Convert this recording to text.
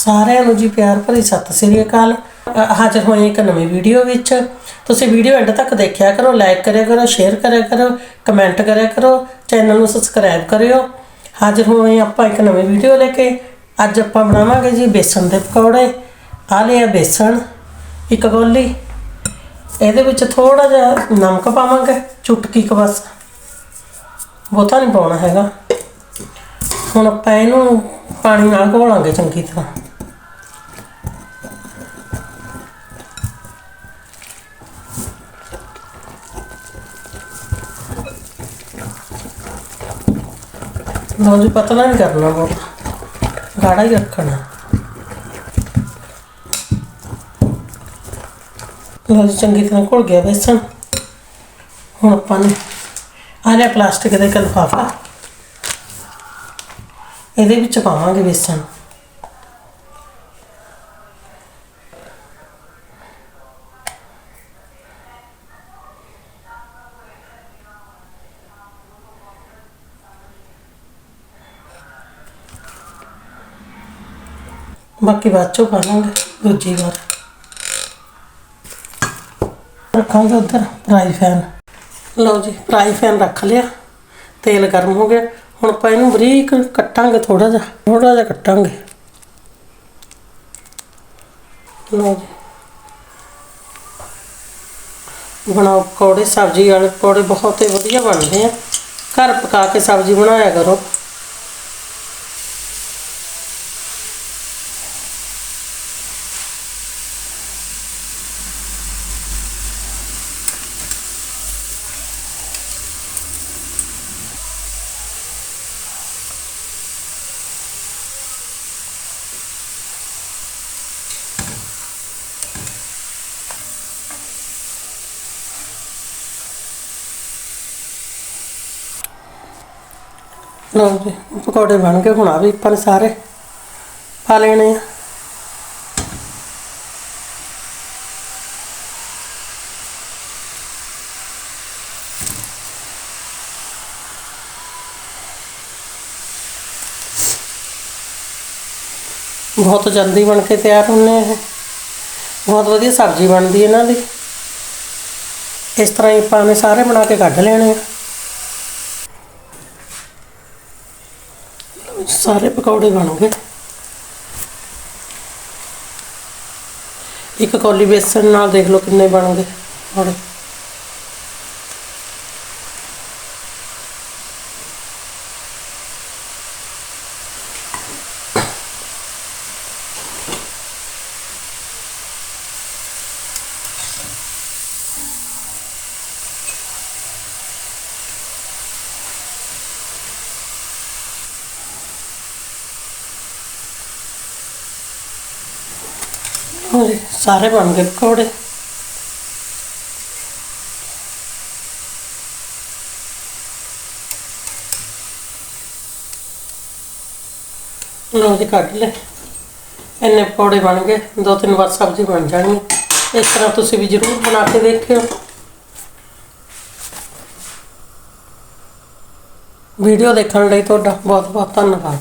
ਸਾਰਿਆਂ ਨੂੰ ਜੀ ਪਿਆਰ ਭਰੀ ਸਤਿ ਸ੍ਰੀ ਅਕਾਲ। ਹਾਜ਼ਰ ਹੋਏ ਇੱਕ ਨਵੀਂ ਵੀਡੀਓ ਵਿੱਚ। ਤੁਸੀਂ ਵੀਡੀਓ ਐਂਡ ਤੱਕ ਦੇਖਿਆ ਕਰੋ ਲਾਈਕ ਕਰਿਆ ਕਰੋ ਸ਼ੇਅਰ ਕਰਿਆ ਕਰੋ ਕਮੈਂਟ ਕਰਿਆ ਕਰੋ ਚੈਨਲ ਨੂੰ ਸਬਸਕ੍ਰਾਈਬ ਕਰਿਓ। ਹਾਜ਼ਰ ਹੋਏ ਆਪਾਂ ਇੱਕ ਨਵੀਂ ਵੀਡੀਓ ਲੈ ਕੇ। ਅੱਜ ਆਪਾਂ ਬਣਾਵਾਂਗੇ ਜੀ ਬੇਸਣ ਦੇ ਪਕੌੜੇ। ਆ ਲਿਆ ਬੇਸਣ, ਇੱਕ ਗੋਲੀ। ਇਹਦੇ ਵਿੱਚ ਥੋੜਾ ਜਿਹਾ ਨਮਕ ਪਾਵਾਂਗੇ, ਚੁਟਕੀ ਕੁ ਬਸ। ਬਹੁਤਾ ਨਹੀਂ ਪਾਉਣਾ ਹੈਗਾ। ਹੁਣ ਆਪਾਂ ਇਹਨੂੰ ਪਾਣੀ ਨਾਲ ਘੋਲਾਂਗੇ ਚੰਗੀ ਤਰ੍ਹਾਂ। ਲਓ ਜੀ, ਪਤਲਾ ਨਹੀਂ ਕਰਨਾ ਬਹੁਤ ਗਾੜਾ ਹੀ ਰੱਖਣਾ। ਲਓ ਜੀ, ਚੰਗੀ ਤਰ੍ਹਾਂ ਘੁਲ ਗਿਆ ਬੇਸਣ। ਹੁਣ ਆਪਾਂ ਨੇ ਆਹ ਲਿਆ ਪਲਾਸਟਿਕ ਦਾ ਇੱਕ ਲਿਫਾਫਾ ਇਹਦੇ ਵਿੱਚ ਪਾਵਾਂਗੇ ਬੇਸਣ। ਬਾਕੀ ਬਾਅਦ ਚੋਂ ਪਾ ਲਾਂਗੇ, ਦੂਜੀ ਵਾਰ। ਰੱਖਾਂਗੇ ਉੱਧਰ ਫਰਾਈ ਪੈਨ ਲਓ ਜੀ ਫਰਾਈ ਪੈਨ ਰੱਖ ਲਿਆ। ਤੇਲ ਗਰਮ ਹੋ ਗਿਆ। ਹੁਣ ਆਪਾਂ ਇਹਨੂੰ ਬਰੀਕ ਕੱਟਾਂਗੇ ਥੋੜਾ ਜਿਹਾ ਥੋੜਾ ਜਿਹਾ ਕੱਟਾਂਗੇ। ਲਓ ਜੀ। ਬਣਾਓ ਪਕੌੜੇ, ਸਬਜ਼ੀ ਵਾਲੇ ਪਕੌੜੇ ਬਹੁਤ ਹੀ ਵਧੀਆ ਬਣਦੇ ਆ। ਘਰ ਪਕਾ ਕੇ ਸਬਜ਼ੀ ਬਣਾਇਆ ਕਰੋ। ਲਓ ਜੀ, ਪਕੌੜੇ ਬਣ ਗਏ, ਹੁਣ ਆ ਵੀ ਆਪਾਂ ਨੇ ਸਾਰੇ ਪਾ ਲੈਣੇ ਆ। ਬਹੁਤ ਜਲਦੀ ਬਣ ਕੇ ਤਿਆਰ ਹੁੰਦੇ ਆ ਇਹ। ਬਹੁਤ ਵਧੀਆ ਸਬਜ਼ੀ ਬਣਦੀ ਇਹਨਾਂ ਦੀ। ਇਸ ਤਰ੍ਹਾਂ ਹੀ ਆਪਾਂ ਨੇ ਸਾਰੇ ਬਣਾ ਕੇ ਕੱਢ ਲੈਣੇ ਆ। ਸਾਰੇ ਪਕੌੜੇ ਬਣ ਗਏ ਇੱਕ ਕੌਲੀ ਬੇਸਨ ਨਾਲ ਦੇਖ ਲਓ ਕਿੰਨੇ ਬਣ। ਪਕੌੜੇ ਲਓ ਜੀ ਸਾਰੇ ਬਣ ਗਏ ਪਕੌੜੇ ਲਓ ਜੀ ਕੱਢ ਲੈ ਇੰਨੇ ਪਕੌੜੇ ਬਣ ਗਏ ਦੋ ਤਿੰਨ ਵਾਰ ਸਬਜ਼ੀ ਬਣ ਜਾਣੀ ਹੈ। ਇਸ ਤਰ੍ਹਾਂ ਤੁਸੀਂ ਵੀ ਜ਼ਰੂਰ ਬਣਾ ਕੇ ਦੇਖਿਓ ਵੀਡੀਓ ਦੇਖਣ ਲਈ ਤੁਹਾਡਾ ਬਹੁਤ ਬਹੁਤ ਧੰਨਵਾਦ